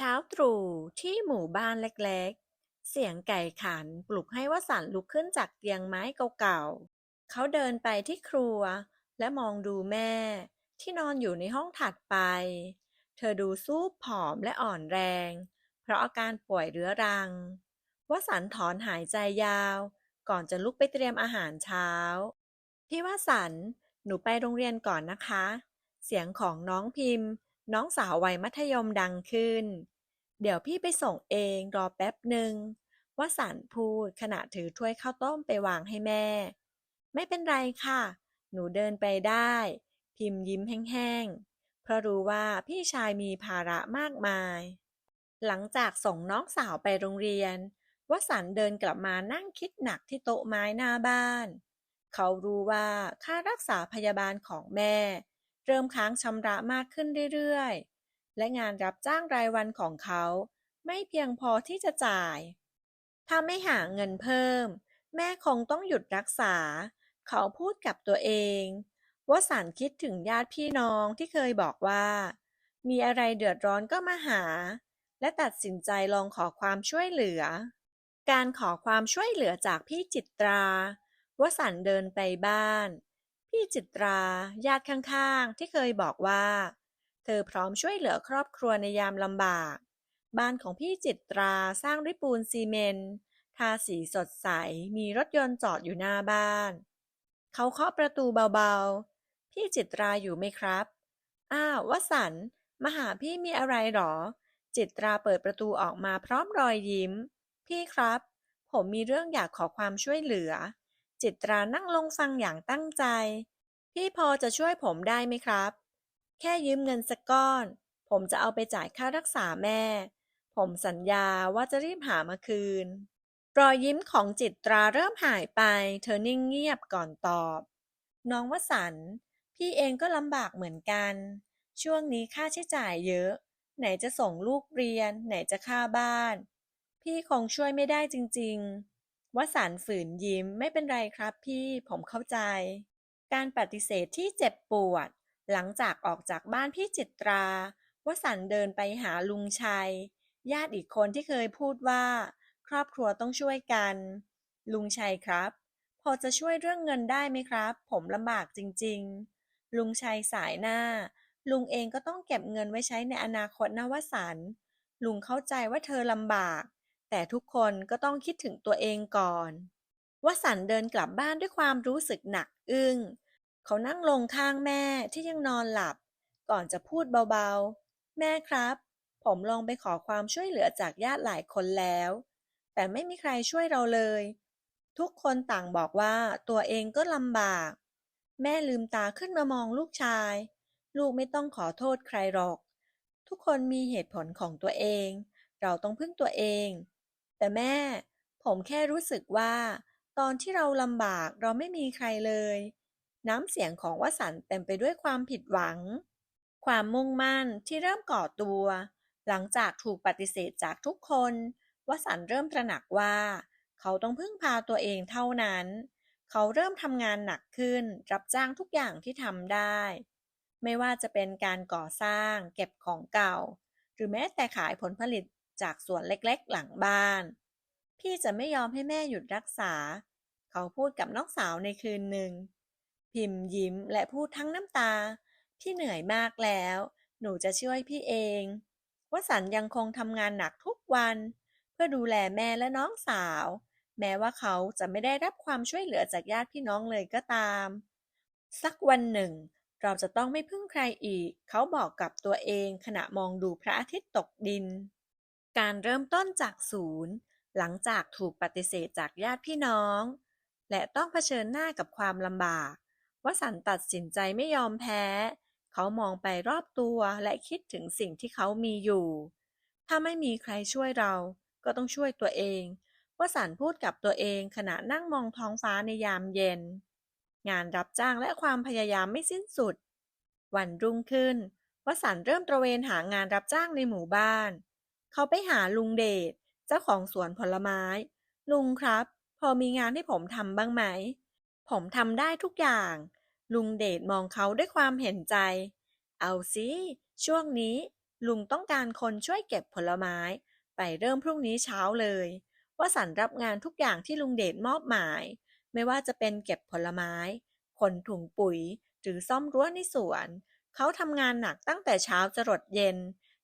ช้าตรู่ที่หมู่บ้านเล็กๆ เสียงไก่ขันปลุกให้วสันต์ลุกขึ้นจากเตียงไม้เก่าๆ เขาเดินไปที่ครัว และมองดูแม่ ที่นอนอยู่ในห้องถัดไป เธอดูซูบผอมและอ่อนแรง เพราะอาการป่วยเรื้อรัง วสันต์ถอนหายใจยาว ก่อนจะลุกไปเตรียมอาหารเช้า พี่วสันต์หนูไปโรงเรียนก่อนนะคะ เสียงของน้องพิมพ์ น้องสาววัยมัธยมดังขึ้น เดี๋ยวพี่ไปส่งเองรอแป๊บหนึ่งวสันพูดขณะถือถ้วยข้าวต้มไปวางให้แม่ ไม่เป็นไรค่ะ หนูเดินไปได้ พิมพ์ยิ้มแห้งๆ เพราะรู้ว่าพี่ชายมีภาระมากมาย หลังจากส่งน้องสาวไปโรงเรียน วสันเดินกลับมานั่งคิดหนักที่โต๊ะไม้หน้าบ้าน เขารู้ว่าค่ารักษาพยาบาลของแม่ เริ่มค้างชำระมากขึ้นเรื่อย ๆ และงานรับจ้างรายวันของเขา ไม่เพียงพอที่จะจ่าย ถ้าไม่หาเงินเพิ่ม แม่คงต้องหยุดรักษา เขาพูดกับตัวเองวสันคิดถึงญาติพี่น้องที่เคยบอกว่า มีอะไรเดือดร้อนก็มาหา และตัดสินใจลองขอความช่วยเหลือ การขอความช่วยเหลือจากพี่จิตราวสันเดินไปบ้าน พี่จิตรา ญาติข้างๆ ที่เคยบอกว่า เธอพร้อมช่วยเหลือครอบครัวในยามลำบาก บ้านของพี่จิตราสร้างด้วยปูนซีเมนต์ทาสีสดใส มีรถยนต์จอดอยู่หน้าบ้าน เขาเคาะประตูเบาๆ พี่จิตราอยู่ไหมครับ อ้าววสันมาหาพี่มีอะไรหรอ จิตราเปิดประตูออกมาพร้อมรอยยิ้ม พี่ครับ ผมมีเรื่องอยากขอความช่วยเหลือ จิตรานั่งลงฟังอย่างตั้งใจ พี่พอจะช่วยผมได้ไหมครับ แค่ยืมเงินสักก้อน ผมจะเอาไปจ่ายค่ารักษาแม่ ผมสัญญาว่าจะรีบหามาคืน รอยยิ้มของจิตราเริ่มหายไป เธอนิ่งเงียบก่อนตอบ น้องวสันพี่เองก็ลำบากเหมือนกัน ช่วงนี้ค่าใช้จ่ายเยอะ ไหนจะส่งลูกเรียน ไหนจะค่าบ้าน พี่คงช่วยไม่ได้จริง วสันต์ฝืนยิ้ม ไม่เป็นไรครับพี่ ผมเข้าใจ การปฏิเสธที่เจ็บปวด หลังจากออกจากบ้านพี่จิตราวสันต์เดินไปหาลุงชัย ญาติอีกคนที่เคยพูดว่า ครอบครัวต้องช่วยกัน ลุงชัยครับ พอจะช่วยเรื่องเงินได้ไหมครับ ผมลำบากจริง ๆ ลุงชัยสายหน้า ลุงเองก็ต้องเก็บเงินไว้ใช้ในอนาคตนะวสันต์ลุงเข้าใจว่าเธอลำบาก แต่ทุกคนก็ต้องคิดถึงตัวเองก่อนวสันเดินกลับบ้านด้วยความรู้สึกหนักอึ้ง เขานั่งลงข้างแม่ที่ยังนอนหลับ ก่อนจะพูดเบาๆ แม่ครับ ผมลองไปขอความช่วยเหลือจากญาติหลายคนแล้ว แต่ไม่มีใครช่วยเราเลย ทุกคนต่างบอกว่าตัวเองก็ลำบาก แม่ลืมตาขึ้นมามองลูกชาย ลูกไม่ต้องขอโทษใครหรอก ทุกคนมีเหตุผลของตัวเอง เราต้องพึ่งตัวเอง แต่แม่ ผมแค่รู้สึกว่า ตอนที่เราลำบากเราไม่มีใครเลย น้ำเสียงของวสันต์เต็มไปด้วยความผิดหวัง ความมุ่งมั่นที่เริ่มก่อตัว หลังจากถูกปฏิเสธจากทุกคน วสันต์เริ่มตระหนักว่า เขาต้องพึ่งพาตัวเองเท่านั้น เขาเริ่มทำงานหนักขึ้น รับจ้างทุกอย่างที่ทำได้ ไม่ว่าจะเป็นการก่อสร้าง เก็บของเก่า หรือแม้แต่ขายผลผลิต จากสวนเล็กๆ หลังบ้าน พี่จะไม่ยอมให้แม่หยุดรักษา เขาพูดกับน้องสาวในคืนหนึ่ง พิมพ์ยิ้มและพูดทั้งน้ำตา พี่เหนื่อยมากแล้ว หนูจะช่วยพี่เองวสันยังคงทำงานหนักทุกวัน เพื่อดูแลแม่และน้องสาว แม้ว่าเขาจะไม่ได้รับความช่วยเหลือจากญาติพี่น้องเลยก็ตาม สักวันหนึ่ง เราจะต้องไม่พึ่งใครอีก เขาบอกกับตัวเองขณะมองดูพระอาทิตย์ตกดิน การเริ่มต้นจากศูนย์ หลังจากถูกปฏิเสธจากญาติพี่น้อง และต้องเผชิญหน้ากับความลำบาก วสันต์ตัดสินใจไม่ยอมแพ้ เขามองไปรอบตัวและคิดถึงสิ่งที่เขามีอยู่ ถ้าไม่มีใครช่วยเรา ก็ต้องช่วยตัวเอง วสันต์พูดกับตัวเองขณะนั่งมองท้องฟ้าในยามเย็น งานรับจ้างและความพยายามไม่สิ้นสุด วันรุ่งขึ้น วสันต์เริ่มตระเวนหางานรับจ้างในหมู่บ้าน เขาไปหาลุงเดชเจ้าของสวนผลไม้ ลุงครับ พอมีงานให้ผมทำบ้างไหม ผมทำได้ทุกอย่าง ลุงเดชมองเขาด้วยความเห็นใจ เอาสิช่วงนี้ ลุงต้องการคนช่วยเก็บผลไม้ ไปเริ่มพรุ่งนี้เช้าเลย ว่าสันรับงานทุกอย่างที่ลุงเดชมอบหมาย ไม่ว่าจะเป็นเก็บผลไม้ขนถุงปุ๋ยหรือซ่อมรั้วในสวน เขาทำงานหนักตั้งแต่เช้าจรดเย็น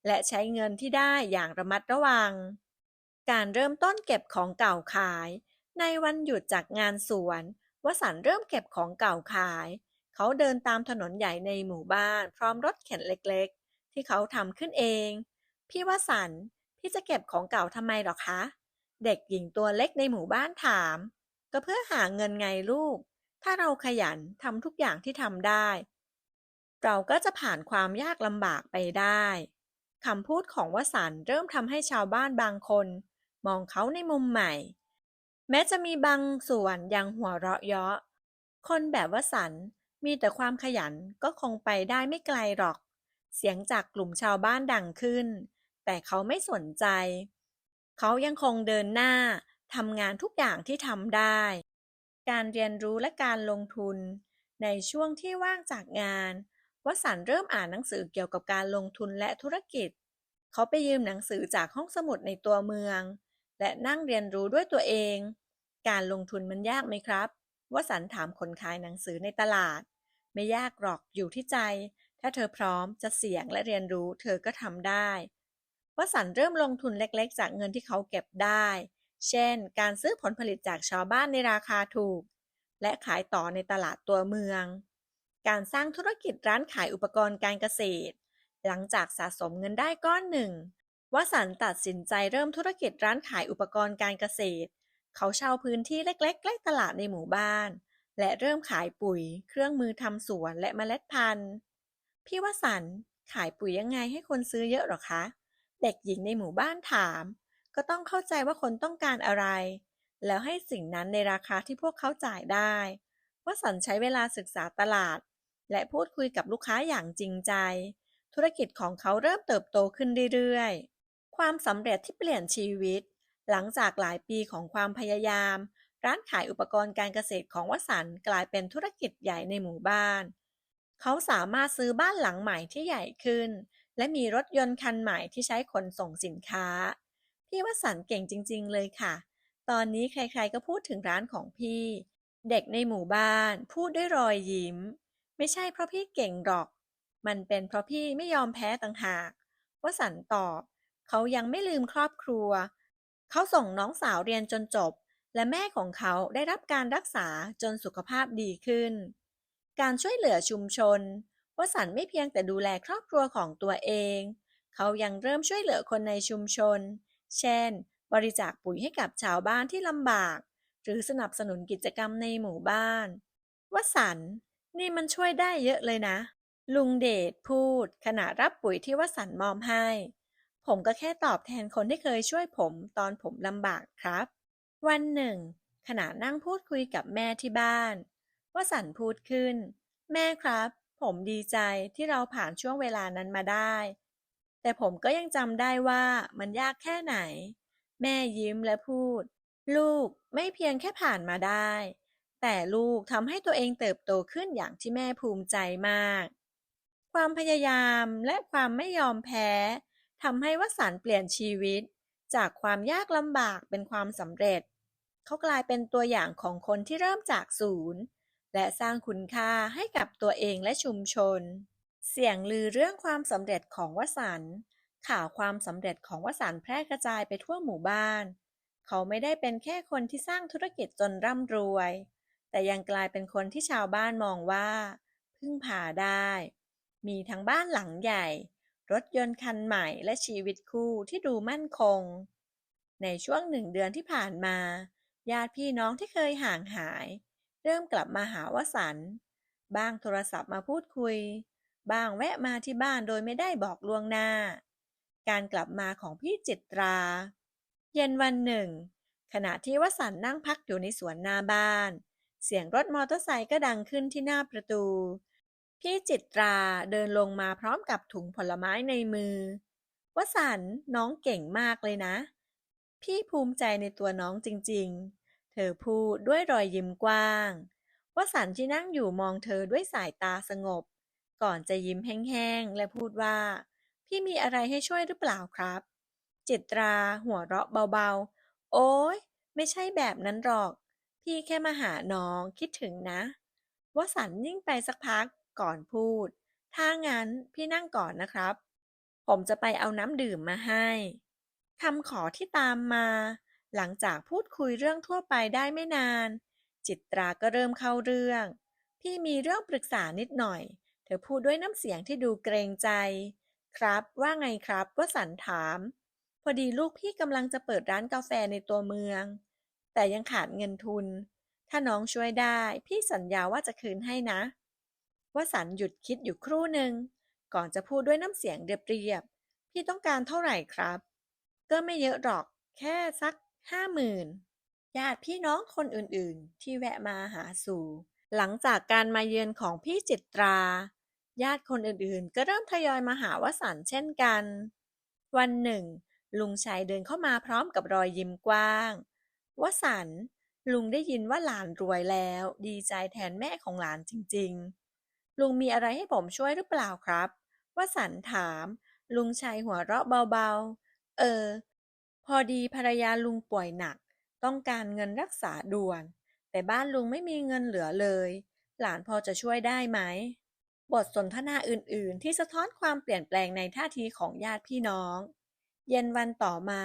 และใช้เงินที่ได้อย่างระมัดระวัง การเริ่มต้นเก็บของเก่าขาย ในวันหยุดจากงานสวน วสันเริ่มเก็บของเก่าขาย เขาเดินตามถนนใหญ่ในหมู่บ้าน พร้อมรถเข็นเล็กๆ ที่เขาทำขึ้นเอง พี่วสันพี่จะเก็บของเก่าทำไมหรอคะ เด็กหญิงตัวเล็กในหมู่บ้านถาม ก็เพื่อหาเงินไงลูก ถ้าเราขยันทำทุกอย่างที่ทำได้ เราก็จะผ่านความยากลำบากไปได้ คำพูดของวสันต์เริ่มทำให้ชาวบ้านบางคน มองเขาในมุมใหม่ แม้จะมีบางส่วนยังหัวเราะเยาะ คนแบบวสันต์มีแต่ความขยันก็คงไปได้ไม่ไกลหรอก เสียงจากกลุ่มชาวบ้านดังขึ้น แต่เขาไม่สนใจ เขายังคงเดินหน้าทำงานทุกอย่างที่ทำได้ การเรียนรู้และการลงทุน ในช่วงที่ว่างจากงาน วสันเริ่มอ่านหนังสือเกี่ยวกับการลงทุนและธุรกิจ เขาไปยืมหนังสือจากห้องสมุดในตัวเมือง และนั่งเรียนรู้ด้วยตัวเอง การลงทุนมันยากไหมครับวสันถามคนขายหนังสือในตลาด ไม่ยากหรอกอยู่ที่ใจ ถ้าเธอพร้อมจะเสี่ยงและเรียนรู้เธอก็ทำได้วสันเริ่มลงทุนเล็กๆ จากเงินที่เขาเก็บได้ เช่น การซื้อผลผลิตจากชาวบ้านในราคาถูก และขายต่อในตลาดตัวเมือง การสร้างธุรกิจร้านขายอุปกรณ์การเกษตร หลังจากสะสมเงินได้ก้อนหนึ่งวสันตัดสินใจเริ่มธุรกิจร้านขายอุปกรณ์การเกษตร เขาเช่าพื้นที่เล็กๆ ใกล้ตลาดในหมู่บ้าน และเริ่มขายปุ๋ย เครื่องมือทำสวนและเมล็ดพันธุ์ พี่วสันขายปุ๋ยยังไงให้คนซื้อเยอะหรอคะ เด็กหญิงในหมู่บ้านถาม ก็ต้องเข้าใจว่าคนต้องการอะไร แล้วให้สิ่งนั้นในราคาที่พวกเขาจ่ายได้วสันใช้เวลาศึกษาตลาด และพูดคุยกับลูกค้าอย่างจริงใจ ธุรกิจของเขาเริ่มเติบโตขึ้นเรื่อยๆ ความสำเร็จที่เปลี่ยนชีวิต หลังจากหลายปีของความพยายาม ร้านขายอุปกรณ์การเกษตรของวสันต์กลายเป็นธุรกิจใหญ่ในหมู่บ้าน เขาสามารถซื้อบ้านหลังใหม่ที่ใหญ่ขึ้น และมีรถยนต์คันใหม่ที่ใช้ขนส่งสินค้า พี่วสันต์เก่งจริง ๆ เลยค่ะ ตอนนี้ใครๆก็พูดถึงร้านของพี่ เด็กในหมู่บ้าน พูดด้วยรอยยิ้ม ไม่ใช่เพราะพี่เก่งหรอก มันเป็นเพราะพี่ไม่ยอมแพ้ต่างหาก วสันต์ตอบ เขายังไม่ลืมครอบครัว เขาส่งน้องสาวเรียนจนจบ และแม่ของเขาได้รับการรักษาจนสุขภาพดีขึ้น การช่วยเหลือชุมชน วสันต์ไม่เพียงแต่ดูแลครอบครัวของตัวเอง เขายังเริ่มช่วยเหลือคนในชุมชน เช่น บริจาคปุ๋ยให้กับชาวบ้านที่ลำบาก หรือสนับสนุนกิจกรรมในหมู่บ้าน วสันต์ นี่มันช่วยได้เยอะเลยนะ ลุงเดชพูด ขณะรับปุ๋ยที่วสันมอบให้ ผมก็แค่ตอบแทนคนที่เคยช่วยผมตอนผมลำบากครับ วันหนึ่ง ขณะนั่งพูดคุยกับแม่ที่บ้าน วสันพูดขึ้น แม่ครับ ผมดีใจที่เราผ่านช่วงเวลานั้นมาได้ แต่ผมก็ยังจำได้ว่ามันยากแค่ไหน แม่ยิ้มและพูด ลูกไม่เพียงแค่ผ่านมาได้ แต่ลูกทำให้ตัวเองเติบโตขึ้นอย่างที่แม่ภูมิใจมาก ความพยายามและความไม่ยอมแพ้ทำให้วสันเปลี่ยนชีวิต จากความยากลำบากเป็นความสำเร็จ เขากลายเป็นตัวอย่างของคนที่เริ่มจากศูนย์ และสร้างคุณค่าให้กับตัวเองและชุมชน เสียงลือเรื่องความสำเร็จของวสันข่าวความสำเร็จของวสันแพร่กระจายไปทั่วหมู่บ้าน เขาไม่ได้เป็นแค่คนที่สร้างธุรกิจจนร่ำรวย แต่ยังกลายเป็นคนที่ชาวบ้านมองว่า พึ่งพาได้ มีทั้งบ้านหลังใหญ่ รถยนต์คันใหม่และชีวิตคู่ที่ดูมั่นคง ในช่วงหนึ่งเดือนที่ผ่านมา ญาติพี่น้องที่เคยห่างหาย เริ่มกลับมาหาวสันบ้างโทรศัพท์มาพูดคุย บ้างแวะมาที่บ้านโดยไม่ได้บอกล่วงหน้า การกลับมาของพี่จิตรา เย็นวันหนึ่ง ขณะที่วสันนั่งพักอยู่ในสวนหน้าบ้าน เสียงรถมอเตอร์ไซค์ก็ดังขึ้นที่หน้าประตู พี่จิตราเดินลงมาพร้อมกับถุงผลไม้ในมือวสันต์น้องเก่งมากเลยนะ พี่ภูมิใจในตัวน้องจริงๆ เธอพูดด้วยรอยยิ้มกว้างวสันต์ที่นั่งอยู่มองเธอด้วยสายตาสงบ ก่อนจะยิ้มแห้งๆ และพูดว่า พี่มีอะไรให้ช่วยหรือเปล่าครับ จิตราหัวเราะเบาๆ โอ๊ยไม่ใช่แบบนั้นหรอก พี่แค่มาหาน้องคิดถึงนะวสันนิ่งไปสักพักก่อนพูด ถ้างั้นพี่นั่งก่อนนะครับ ผมจะไปเอาน้ำดื่มมาให้คำขอที่ตามมา หลังจากพูดคุยเรื่องทั่วไปได้ไม่นาน จิตราก็เริ่มเข้าเรื่อง พี่มีเรื่องปรึกษานิดหน่อย เธอพูดด้วยน้ำเสียงที่ดูเกรงใจ ครับว่าไงครับวสันถาม พอดีลูกพี่กำลังจะเปิดร้านกาแฟในตัวเมือง แต่ยังขาดเงินทุน ถ้าน้องช่วยได้ พี่สัญญาว่าจะคืนให้นะ วสันหยุดคิดอยู่ครู่หนึ่ง ก่อนจะพูดด้วยน้ำเสียงเรียบๆ พี่ต้องการเท่าไหร่ครับ ก็ไม่เยอะหรอก แค่สักห้าหมื่นญาติพี่น้องคนอื่นๆ ที่แวะมาหาสู่ หลังจากการมาเยือนของพี่จิตรา ญาติคนอื่นๆ ก็เริ่มทยอยมาหาวสันเช่นกัน วันหนึ่ง ลุงชัยเดินเข้ามาพร้อมกับรอยยิ้มกว้าง วสันต์ ลุงได้ยินว่าหลานรวยแล้ว ดีใจแทนแม่ของหลานจริง ๆ ลุงมีอะไรให้ผมช่วยหรือเปล่าครับ วสันต์ถาม ลุงชัยหัวเราะเบาๆ เออ พอดีภรรยาลุงป่วยหนัก ต้องการเงินรักษาด่วน แต่บ้านลุงไม่มีเงินเหลือเลย หลานพอจะช่วยได้ไหม บทสนทนาอื่น ๆ ที่สะท้อนความเปลี่ยนแปลงในท่าทีของญาติพี่น้อง เย็นวันต่อมา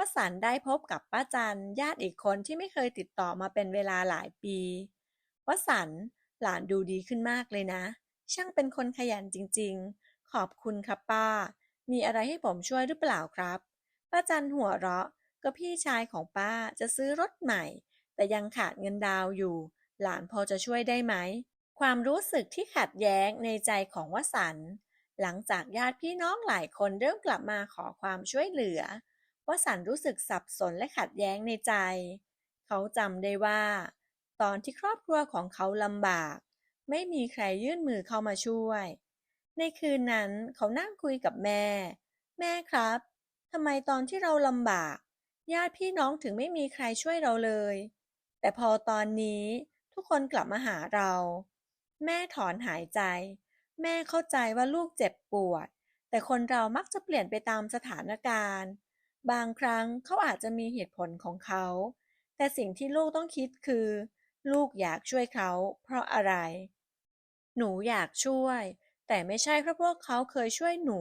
วสันได้พบกับป้าจันญาติอีกคนที่ไม่เคยติดต่อมาเป็นเวลาหลายปีวสันหลานดูดีขึ้นมากเลยนะ ช่างเป็นคนขยันจริง ๆ ขอบคุณครับป้า มีอะไรให้ผมช่วยหรือเปล่าครับ ป้าจันหัวเราะก็พี่ชายของป้าจะซื้อรถใหม่ แต่ยังขาดเงินดาวอยู่ หลานพอจะช่วยได้ไหม ความรู้สึกที่ขัดแย้งในใจของวสัน หลังจากญาติพี่น้องหลายคนเริ่มกลับมาขอความช่วยเหลือ ว่าสันรู้สึกสับสนและขัดแย้งในใจ เขาจำได้ว่า ตอนที่ครอบครัวของเขาลำบาก ไม่มีใครยื่นมือเข้ามาช่วย ในคืนนั้นเขานั่งคุยกับแม่ แม่ครับทำไมตอนที่เราลำบาก ญาติพี่น้องถึงไม่มีใครช่วยเราเลย แต่พอตอนนี้ทุกคนกลับมาหาเรา แม่ถอนหายใจ แม่เข้าใจว่าลูกเจ็บปวด แต่คนเรามักจะเปลี่ยนไปตามสถานการณ์ บางครั้งเขาอาจจะมีเหตุผลของเขา แต่สิ่งที่ลูกต้องคิดคือ ลูกอยากช่วยเขาเพราะอะไร หนูอยากช่วย แต่ไม่ใช่เพราะพวกเขาเคยช่วยหนู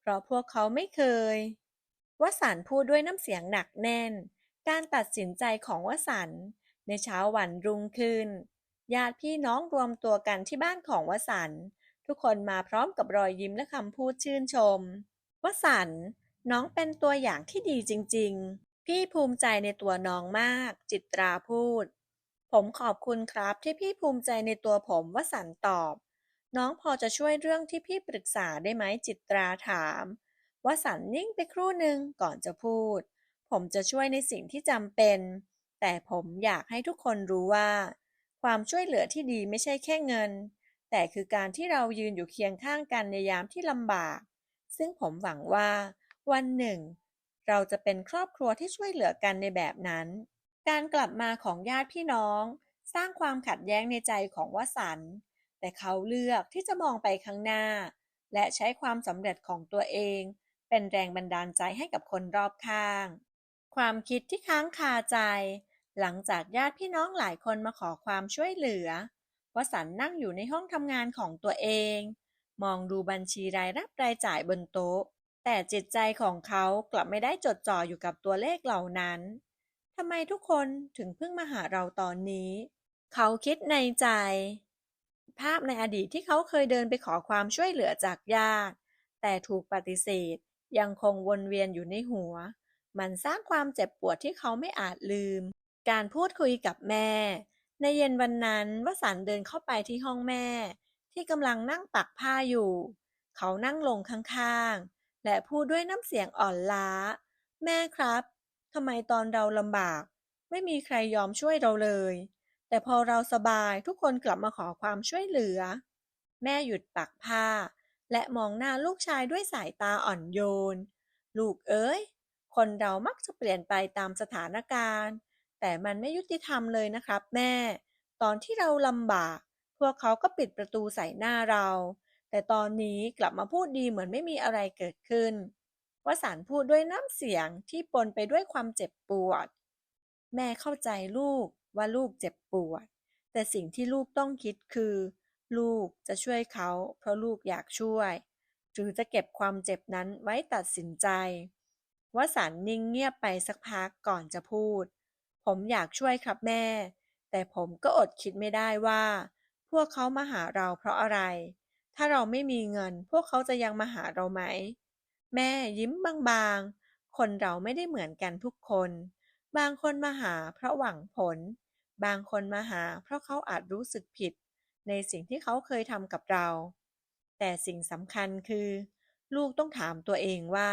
เพราะพวกเขาไม่เคยวสันพูดด้วยน้ำเสียงหนักแน่น การตัดสินใจของวสันในเช้าวันรุ่งขึ้น ญาติพี่น้องรวมตัวกันที่บ้านของวสันทุกคนมาพร้อมกับรอยยิ้มและคำพูดชื่นชม วสัน น้องเป็นตัวอย่างที่ดีจริง ๆ พี่ภูมิใจในตัวน้องมาก จิตราพูด ผมขอบคุณครับที่พี่ภูมิใจในตัวผมวสันตอบ น้องพอจะช่วยเรื่องที่พี่ปรึกษาได้ไหมจิตราถามวสันนิ่งไปครู่หนึ่งก่อนจะพูด ผมจะช่วยในสิ่งที่จำเป็น แต่ผมอยากให้ทุกคนรู้ว่า ความช่วยเหลือที่ดีไม่ใช่แค่เงิน แต่คือการที่เรายืนอยู่เคียงข้างกันในยามที่ลำบาก ซึ่งผมหวังว่า วันหนึ่ง เราจะเป็นครอบครัวที่ช่วยเหลือกันในแบบนั้น การกลับมาของญาติพี่น้อง สร้างความขัดแย้งในใจของวสันต์แต่เขาเลือกที่จะมองไปข้างหน้า และใช้ความสำเร็จของตัวเอง เป็นแรงบันดาลใจให้กับคนรอบข้าง ความคิดที่ค้างคาใจ หลังจากญาติพี่น้องหลายคนมาขอความช่วยเหลือวสันต์นั่งอยู่ในห้องทำงานของตัวเอง มองดูบัญชีรายรับรายจ่ายบนโต๊ะ แต่จิตใจของเขากลับไม่ได้จดจ่ออยู่กับตัวเลขเหล่านั้นทำไมทุกคนถึงเพิ่งมาหาเราตอนนี้ เขาคิดในใจ ภาพในอดีตที่เขาเคยเดินไปขอความช่วยเหลือจากญาติ แต่ถูกปฏิเสธ ยังคงวนเวียนอยู่ในหัว มันสร้างความเจ็บปวดที่เขาไม่อาจลืม การพูดคุยกับแม่ ในเย็นวันนั้นวสันเดินเข้าไปที่ห้องแม่ ที่กำลังนั่งปักผ้าอยู่ เขานั่งลงข้างๆ และพูดด้วยน้ำเสียงอ่อนล้า แม่ครับทำไมตอนเราลำบาก ไม่มีใครยอมช่วยเราเลย แต่พอเราสบายทุกคนกลับมาขอความช่วยเหลือ แม่หยุดปักผ้า และมองหน้าลูกชายด้วยสายตาอ่อนโยน ลูกเอ้ย คนเรามักจะเปลี่ยนไปตามสถานการณ์ แต่มันไม่ยุติธรรมเลยนะครับ แม่ ตอนที่เราลำบาก พวกเขาก็ปิดประตูใส่หน้าเรา แต่ตอนนี้กลับมาพูดดีเหมือนไม่มีอะไรเกิดขึ้น วสันพูดด้วยน้ำเสียงที่ปนไปด้วยความเจ็บปวด แม่เข้าใจลูกว่าลูกเจ็บปวด แต่สิ่งที่ลูกต้องคิดคือ ลูกจะช่วยเขา เพราะลูกอยากช่วย หรือจะเก็บความเจ็บนั้นไว้ตัดสินใจ วสันนิ่งเงียบไปสักพักก่อนจะพูด ผมอยากช่วยครับแม่ แต่ผมก็อดคิดไม่ได้ว่า พวกเขามาหาเราเพราะอะไร ถ้าเราไม่มีเงิน พวกเขาจะยังมาหาเราไหม แม่ยิ้มบางๆ คนเราไม่ได้เหมือนกันทุกคน บางคนมาหาเพราะหวังผล บางคนมาหาเพราะเขาอาจรู้สึกผิด ในสิ่งที่เขาเคยทำกับเรา แต่สิ่งสำคัญคือ ลูกต้องถามตัวเองว่า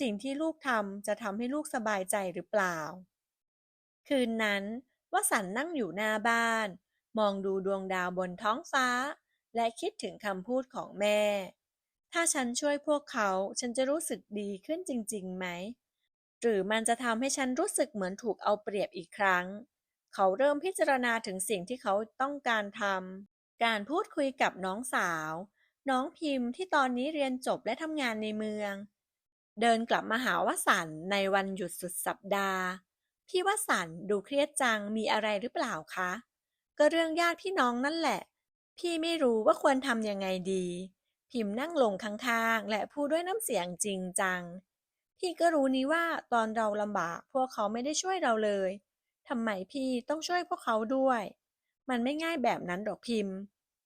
สิ่งที่ลูกทำจะทำให้ลูกสบายใจหรือเปล่า คืนนั้นวสันนั่งอยู่หน้าบ้าน มองดูดวงดาวบนท้องฟ้า และคิดถึงคำพูดของแม่ ถ้าฉันช่วยพวกเขาฉันจะรู้สึกดีขึ้นจริงๆไหม หรือมันจะทำให้ฉันรู้สึกเหมือนถูกเอาเปรียบอีกครั้ง เขาเริ่มพิจารณาถึงสิ่งที่เขาต้องการทำ การพูดคุยกับน้องสาว น้องพิมพ์ที่ตอนนี้เรียนจบและทำงานในเมือง เดินกลับมาหาวสันในวันหยุดสุดสัปดาห์ พี่วสันดูเครียดจังมีอะไรหรือเปล่าคะ ก็เรื่องญาติพี่น้องนั่นแหละ พี่ไม่รู้ว่าควรทำยังไงดี พิมพ์นั่งลงข้างๆ และพูดด้วยน้ำเสียงจริงจัง พี่ก็รู้นี้ว่าตอนเราลำบากพวกเขาไม่ได้ช่วยเราเลยทำไมพี่ต้องช่วยพวกเขาด้วย มันไม่ง่ายแบบนั้นหรอกพิมพ์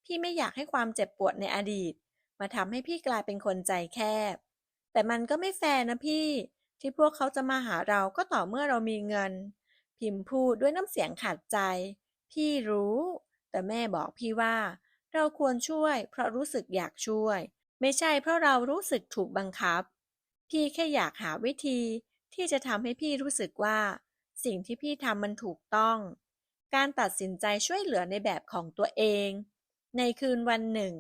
พี่ไม่อยากให้ความเจ็บปวดในอดีต มาทำให้พี่กลายเป็นคนใจแคบ แต่มันก็ไม่แฟร์นะพี่ ที่พวกเขาจะมาหาเราก็ต่อเมื่อเรามีเงิน พิมพ์พูดด้วยน้ำเสียงขัดใจ พี่รู้ แต่แม่บอกพี่ว่า เราควรช่วย เพราะรู้สึกอยากช่วย ไม่ใช่เพราะเรารู้สึกถูกบังคับ พี่แค่อยากหาวิธี ที่จะทำให้พี่รู้สึกว่า สิ่งที่พี่ทำมันถูกต้อง การตัดสินใจช่วยเหลือในแบบของตัวเอง ในคืนวันหนึ่ง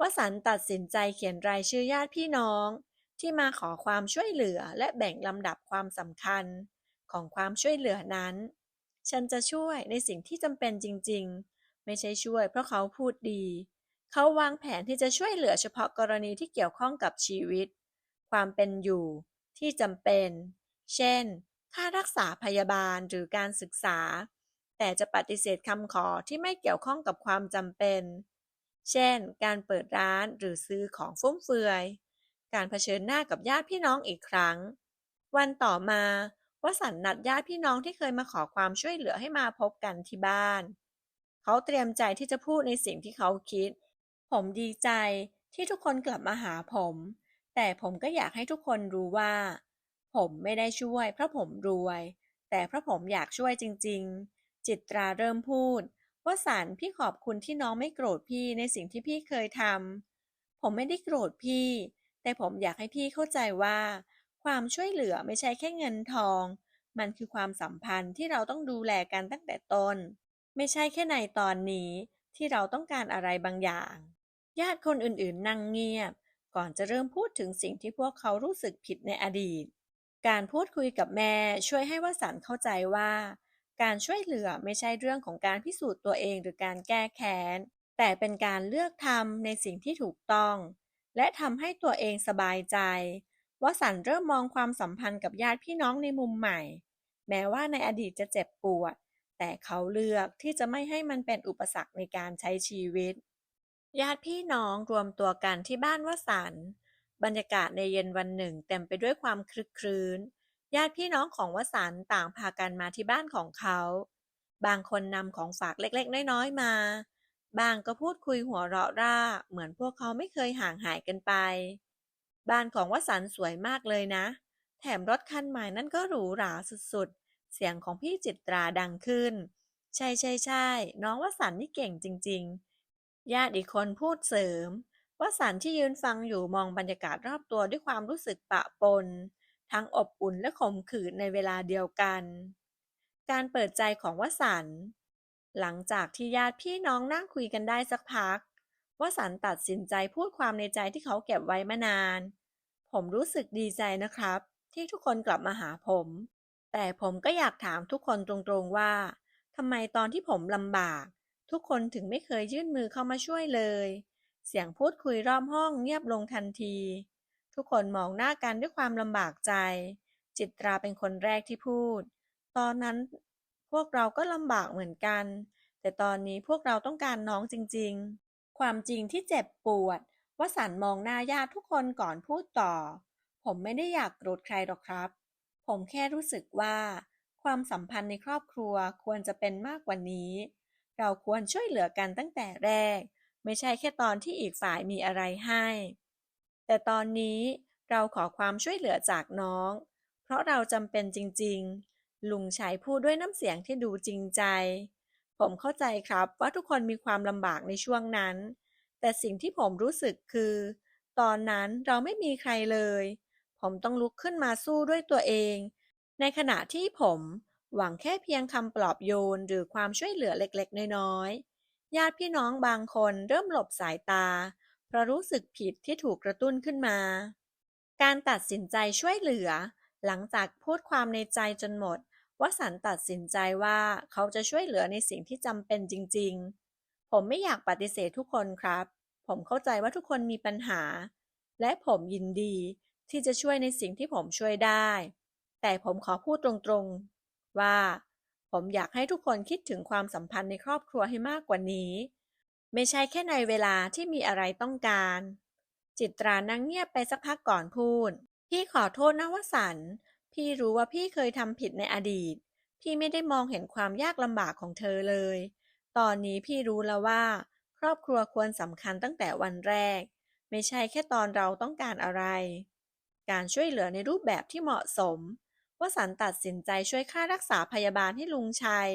วสันตัดสินใจเขียนรายชื่อญาติพี่น้อง ที่มาขอความช่วยเหลือและแบ่งลำดับความสำคัญ ของความช่วยเหลือนั้น ฉันจะช่วยในสิ่งที่จำเป็นจริง ๆ ไม่ใช่ช่วยเพราะเขาพูดดี เขาวางแผนที่จะช่วยเหลือเฉพาะกรณีที่เกี่ยวข้องกับชีวิต ความเป็นอยู่ ที่จำเป็น เช่น ค่ารักษาพยาบาลหรือการศึกษา แต่จะปฏิเสธคำขอที่ไม่เกี่ยวข้องกับความจำเป็น เช่น การเปิดร้านหรือซื้อของฟุ่มเฟือย การเผชิญหน้ากับญาติพี่น้องอีกครั้ง วันต่อมาวสันต์นัดญาติพี่น้องที่เคยมาขอความช่วยเหลือให้มาพบกันที่บ้าน เขาเตรียมใจที่จะพูดในสิ่งที่เขาคิด ผมดีใจที่ทุกคนกลับมาหาผม แต่ผมก็อยากให้ทุกคนรู้ว่า ผมไม่ได้ช่วย เพราะผมรวย แต่เพราะผมอยากช่วยจริง ๆ จิตราเริ่มพูดวสันต์พี่ขอบคุณที่น้องไม่โกรธพี่ในสิ่งที่พี่เคยทำผมไม่ได้โกรธพี่ แต่ผมอยากให้พี่เข้าใจว่า ความช่วยเหลือไม่ใช่แค่เงินทอง มันคือความสัมพันธ์ที่เราต้องดูแลกันตั้งแต่ต้น ไม่ใช่แค่ในตอนนี้ที่เราต้องการอะไรบางอย่าง ญาติคนอื่นๆนั่งเงียบ ก่อนจะเริ่มพูดถึงสิ่งที่พวกเขารู้สึกผิดในอดีต การพูดคุยกับแม่ช่วยให้วสันเข้าใจว่า การช่วยเหลือไม่ใช่เรื่องของการพิสูจน์ตัวเองหรือการแก้แค้น แต่เป็นการเลือกทำในสิ่งที่ถูกต้อง และทำให้ตัวเองสบายใจวสันเริ่มมองความสัมพันธ์กับญาติพี่น้องในมุมใหม่ แม้ว่าในอดีตจะเจ็บปวด แต่เขาเลือกที่จะไม่ให้มันเป็นอุปสรรคในการใช้ชีวิต ญาติพี่น้องรวมตัวกันที่บ้านวสันบรรยากาศในเย็นวันหนึ่งเต็มไปด้วยความคลึกครื้น ญาติพี่น้องของวสันต่างพากันมาที่บ้านของเขา บางคนนำของฝากเล็กๆ น้อยๆมา บางก็พูดคุยหัวเราะร่า เหมือนพวกเขาไม่เคยห่างหายกันไป บ้านของวสันสวยมากเลยนะ แถมรถคันใหม่นั่นก็หรูหราสุด เสียงของพี่จิตราดังขึ้น ใช่ใช่ใช่น้องวสันนี่เก่งจริง ๆ ญาติอีกคนพูดเสริมวสันที่ยืนฟังอยู่มองบรรยากาศรอบตัวด้วยความรู้สึกปะปน ทั้งอบอุ่นและขมขื่นในเวลาเดียวกัน การเปิดใจของวสันหลังจากที่ญาติพี่น้องนั่งคุยกันได้สักพักวสันตัดสินใจพูดความในใจที่เขาเก็บไว้มานาน ผมรู้สึกดีใจนะครับ ที่ทุกคนกลับมาหาผม แต่ผมก็อยากถามทุกคนตรงๆว่าทำไมตอนที่ผมลำบาก ทุกคนถึงไม่เคยยื่นมือเข้ามาช่วยเลย เสียงพูดคุยรอบห้องเงียบลงทันที ทุกคนมองหน้ากันด้วยความลำบากใจ จิตราเป็นคนแรกที่พูด ตอนนั้นพวกเราก็ลำบากเหมือนกัน แต่ตอนนี้พวกเราต้องการน้องจริงๆ ความจริงที่เจ็บปวดวสันมองหน้าญาติทุกคนก่อนพูดต่อ ผมไม่ได้อยากโกรธใครหรอกครับ ผมแค่รู้สึกว่า ความสัมพันธ์ในครอบครัวควรจะเป็นมากกว่านี้ เราควรช่วยเหลือกันตั้งแต่แรก ไม่ใช่แค่ตอนที่อีกฝ่ายมีอะไรให้ แต่ตอนนี้เราขอความช่วยเหลือจากน้อง เพราะเราจำเป็นจริง ๆ ลุงชัยพูดด้วยน้ำเสียงที่ดูจริงใจ ผมเข้าใจครับว่าทุกคนมีความลำบากในช่วงนั้น แต่สิ่งที่ผมรู้สึกคือ ตอนนั้นเราไม่มีใครเลย ผมต้องลุกขึ้นมาสู้ด้วยตัวเอง ในขณะที่ผมหวังแค่เพียงคำปลอบโยนหรือความช่วยเหลือเล็กๆ น้อยๆ ญาติพี่น้องบางคนเริ่มหลบสายตา เพราะรู้สึกผิดที่ถูกกระตุ้นขึ้นมา การตัดสินใจช่วยเหลือ หลังจากพูดความในใจจนหมดวสันต์ตัดสินใจว่าเขาจะช่วยเหลือในสิ่งที่จำเป็นจริง ๆ ผมไม่อยากปฏิเสธทุกคนครับ ผมเข้าใจว่าทุกคนมีปัญหา และผมยินดี ที่จะช่วยในสิ่งที่ผมช่วยได้ แต่ผมขอพูดตรงๆ ว่า ผมอยากให้ทุกคนคิดถึงความสัมพันธ์ในครอบครัวให้มากกว่านี้ ไม่ใช่แค่ในเวลาที่มีอะไรต้องการ จิตรานั่งเงียบไปสักพักก่อนพูด พี่ขอโทษนะวสันพี่รู้ว่าพี่เคยทำผิดในอดีต พี่ไม่ได้มองเห็นความยากลำบากของเธอเลย ตอนนี้พี่รู้แล้วว่า ครอบครัวควรสำคัญตั้งแต่วันแรก ไม่ใช่แค่ตอนเราต้องการอะไร การช่วยเหลือในรูปแบบที่เหมาะสม วสันต์ตัดสินใจช่วยค่ารักษาพยาบาลให้ลุงชัย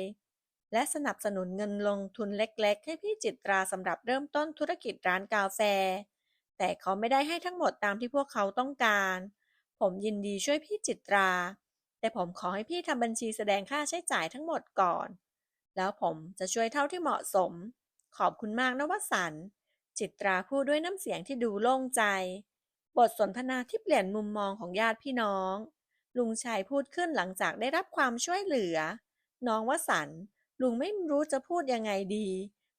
และสนับสนุนเงินลงทุนเล็ก ๆ ให้พี่จิตราสำหรับเริ่มต้นธุรกิจร้านกาแฟ แต่เขาไม่ได้ให้ทั้งหมดตามที่พวกเขาต้องการ ผมยินดีช่วยพี่จิตรา แต่ผมขอให้พี่ทำบัญชีแสดงค่าใช้จ่ายทั้งหมดก่อน แล้วผมจะช่วยเท่าที่เหมาะสม ขอบคุณมากนะวสันต์จิตราพูดด้วยน้ำเสียงที่ดูโล่งใจ บทสนทนาที่เปลี่ยนมุมมองของญาติพี่น้อง ลุงชัยพูดขึ้นหลังจากได้รับความช่วยเหลือ น้องวสันลุงไม่รู้จะพูดยังไงดี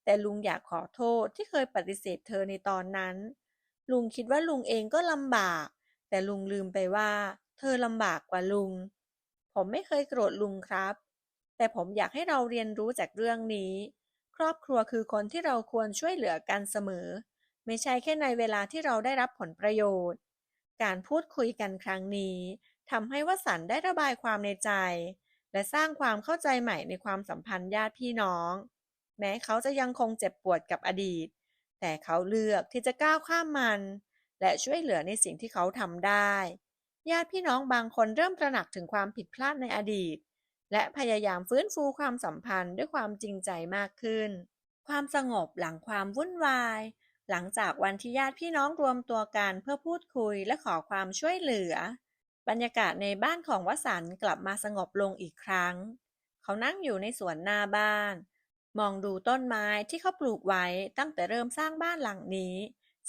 แต่ลุงอยากขอโทษที่เคยปฏิเสธเธอในตอนนั้น ลุงคิดว่าลุงเองก็ลำบาก แต่ลุงลืมไปว่า เธอลำบากกว่าลุง ผมไม่เคยโกรธลุงครับ แต่ผมอยากให้เราเรียนรู้จากเรื่องนี้ ครอบครัวคือคนที่เราควรช่วยเหลือกันเสมอ ไม่ใช่แค่ในเวลาที่เราได้รับผลประโยชน์ การพูดคุยกันครั้งนี้ทำให้วสันได้ระบายความในใจ และสร้างความเข้าใจใหม่ในความสัมพันธ์ญาติพี่น้อง แม้เขาจะยังคงเจ็บปวดกับอดีต แต่เขาเลือกที่จะก้าวข้ามมัน และช่วยเหลือในสิ่งที่เขาทำได้ ญาติพี่น้องบางคนเริ่มตระหนักถึงความผิดพลาดในอดีต และพยายามฟื้นฟูความสัมพันธ์ด้วยความจริงใจมากขึ้น ความสงบหลังความวุ่นวาย หลังจากวันที่ญาติพี่น้องรวมตัวกันเพื่อพูดคุยและขอความช่วยเหลือ บรรยากาศในบ้านของวสันต์กลับมาสงบลงอีกครั้ง เขานั่งอยู่ในสวนหน้าบ้าน มองดูต้นไม้ที่เขาปลูกไว้ตั้งแต่เริ่มสร้างบ้านหลังนี้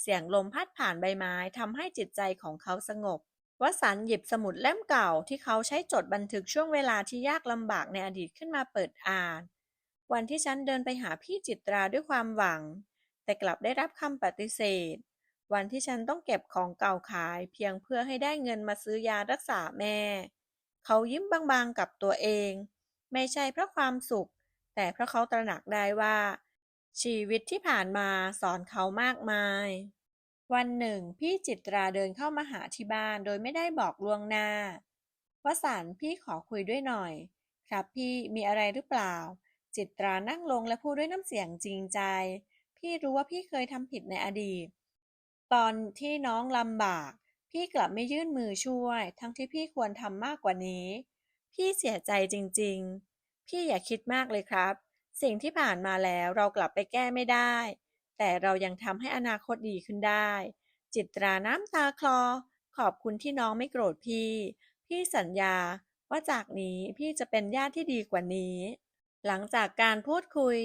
เสียงลมพัดผ่านใบไม้ทำให้จิตใจของเขาสงบวสันต์หยิบสมุดเล่มเก่าที่เขาใช้จดบันทึกช่วงเวลาที่ยากลำบากในอดีตขึ้นมาเปิดอ่าน วันที่ฉันเดินไปหาพี่จิตราด้วยความหวัง แต่กลับได้รับคำปฏิเสธ วันที่ฉันต้องเก็บของเก่าขายเพียงเพื่อให้ได้เงินมาซื้อยารักษาแม่ เขายิ้มบางๆกับตัวเอง ไม่ใช่เพราะความสุข แต่เพราะเขาตระหนักได้ว่า ชีวิตที่ผ่านมาสอนเขามากมาย วันหนึ่ง พี่จิตราเดินเข้ามาหาที่บ้านโดยไม่ได้บอกล่วงหน้าวสันต์พี่ขอคุยด้วยหน่อย ครับพี่มีอะไรหรือเปล่า จิตรานั่งลงและพูดด้วยน้ำเสียงจริงใจ พี่รู้ว่าพี่เคยทำผิดในอดีต ตอนที่น้องลำบาก พี่กลับไม่ยื่นมือช่วย ทั้งที่พี่ควรทำมากกว่านี้ พี่เสียใจจริง ๆ พี่อย่าคิดมากเลยครับ สิ่งที่ผ่านมาแล้วเรากลับไปแก้ไม่ได้ แต่เรายังทำให้อนาคตดีขึ้นได้ จิตราน้ำตาคลอ ขอบคุณที่น้องไม่โกรธพี่ พี่สัญญาว่าจากนี้พี่จะเป็นญาติที่ดีกว่านี้ หลังจากการพูดคุย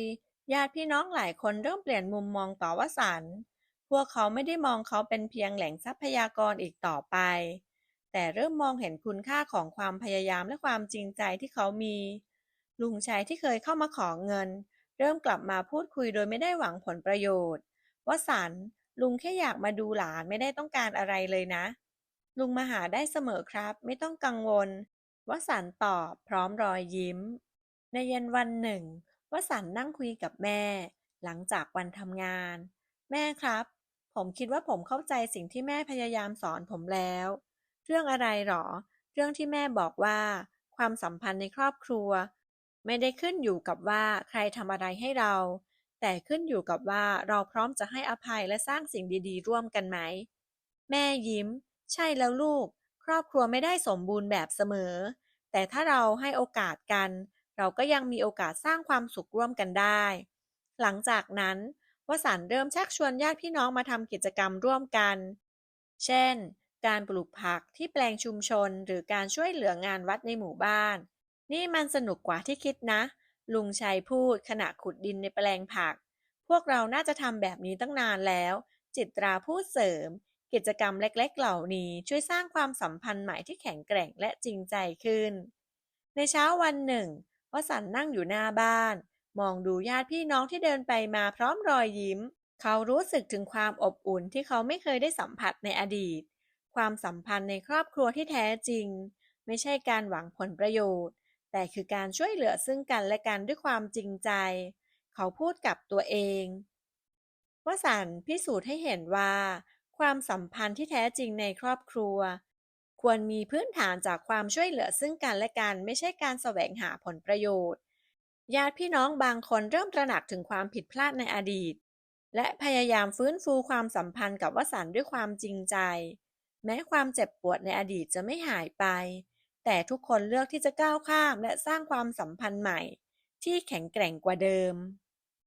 ญาติพี่น้องหลายคนเริ่มเปลี่ยนมุมมองต่อวสันต์ พวกเขาไม่ได้มองเขาเป็นเพียงแหล่งทรัพยากรอีกต่อไป แต่เริ่มมองเห็นคุณค่าของความพยายามและความจริงใจที่เขามี ลุงชัยที่เคยเข้ามาขอเงิน เริ่มกลับมาพูดคุยโดยไม่ได้หวังผลประโยชน์วสันต์ลุงแค่อยากมาดูหลานไม่ได้ต้องการอะไรเลยนะ ลุงมาหาได้เสมอครับ ไม่ต้องกังวลวสันต์ตอบพร้อมรอยยิ้ม ในเย็นวันหนึ่ง วสันนั่งคุยกับแม่ หลังจากวันทำงาน แม่ครับ ผมคิดว่าผมเข้าใจสิ่งที่แม่พยายามสอนผมแล้ว เรื่องอะไรหรอ เรื่องที่แม่บอกว่า ความสัมพันธ์ในครอบครัว ไม่ได้ขึ้นอยู่กับว่าใครทำอะไรให้เรา แต่ขึ้นอยู่กับว่าเราพร้อมจะให้อภัยและสร้างสิ่งดีๆ ร่วมกันไหม แม่ยิ้ม ใช่แล้วลูก ครอบครัวไม่ได้สมบูรณ์แบบเสมอ แต่ถ้าเราให้โอกาสกัน เราก็ยังมีโอกาสสร้างความสุขร่วมกันได้ หลังจากนั้นวสันเริ่มชักชวนญาติพี่น้องมาทำกิจกรรมร่วมกัน เช่น การปลูกผักที่แปลงชุมชนหรือการช่วยเหลืองานวัดในหมู่บ้าน นี่มันสนุกกว่าที่คิดนะ ลุงชัยพูดขณะขุดดินในแปลงผัก พวกเราน่าจะทำแบบนี้ตั้งนานแล้ว จิตราพูดเสริม กิจกรรมเล็กๆ เหล่านี้ช่วยสร้างความสัมพันธ์ใหม่ที่แข็งแกร่งและจริงใจขึ้น ในเช้าวันหนึ่ง วสันนั่งอยู่หน้าบ้าน มองดูญาติพี่น้องที่เดินไปมาพร้อมรอยยิ้ม เขารู้สึกถึงความอบอุ่นที่เขาไม่เคยได้สัมผัสในอดีต ความสัมพันธ์ในครอบครัวที่แท้จริง ไม่ใช่การหวังผลประโยชน์ แต่คือการช่วยเหลือซึ่งกันและกันด้วยความจริงใจ เขาพูดกับตัวเองวสันพิสูจน์ให้เห็นว่า ความสัมพันธ์ที่แท้จริงในครอบครัว ควรมีพื้นฐานจากความช่วยเหลือซึ่งกันและกันไม่ใช่การแสวงหาผลประโยชน์ ญาติพี่น้องบางคนเริ่มตระหนักถึงความผิดพลาดในอดีต และพยายามฟื้นฟูความสัมพันธ์กับวสันด้วยความจริงใจ แม้ความเจ็บปวดในอดีตจะไม่หายไป แต่ทุกคนเลือกที่จะก้าวข้ามและสร้างความสัมพันธ์ใหม่ ที่แข็งแกร่งกว่าเดิม